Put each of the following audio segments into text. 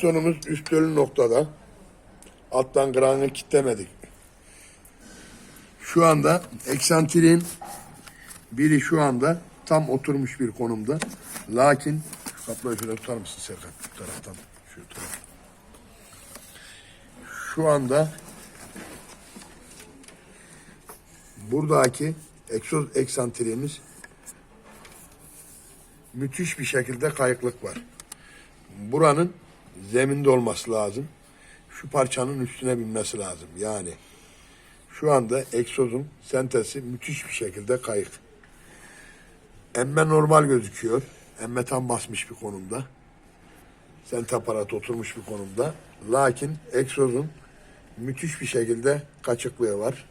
Sonumuz üst ölü noktada. Alttan krangı kitlemedik. Şu anda eksantriğin biri şu anda tam oturmuş bir konumda. Lakin kaplayı şöyle tutar mısın Serkan? Şu taraftan. Şu taraf. Şu anda buradaki egzoz eksantriğimiz müthiş bir şekilde kayıklık var. Buranın zeminde olması lazım. Şu parçanın üstüne binmesi lazım. Yani şu anda egzozun sentezi müthiş bir şekilde kayık. Emme normal gözüküyor. Emme tam basmış bir konumda. Sent aparatı oturmuş bir konumda. Lakin egzozun müthiş bir şekilde kaçıklığı var.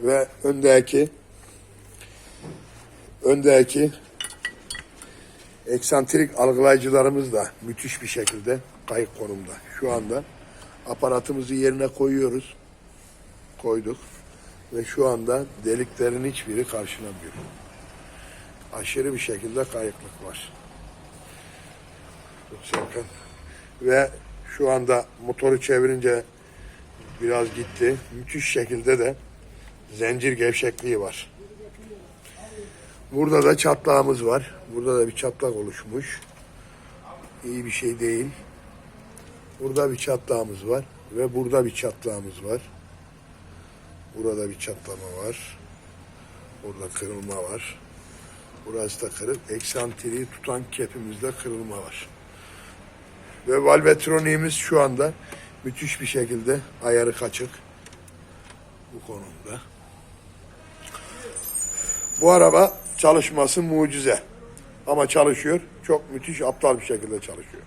Ve öndeki öndeki eksantrik algılayıcılarımız da müthiş bir şekilde kayık konumda. Şu anda aparatımızı yerine koyuyoruz. Koyduk. Ve şu anda deliklerin hiçbiri karşılamıyor. Aşırı bir şekilde kayıklık var. Ve şu anda motoru çevirince biraz gitti. Müthiş şekilde de zincir gevşekliği var. Burada da çatlağımız var. Burada da bir çatlak oluşmuş. İyi bir şey değil. Burada bir çatlağımız var. Ve burada bir çatlağımız var. Burada bir çatlama var. Burada kırılma var. Burası da kırık. Eksantriği tutan kepimizde kırılma var. Ve valvetroniğimiz şu anda müthiş bir şekilde ayarı kaçık. Bu konumda. Bu araba çalışması mucize. Ama çalışıyor. Çok müthiş aptal bir şekilde çalışıyor.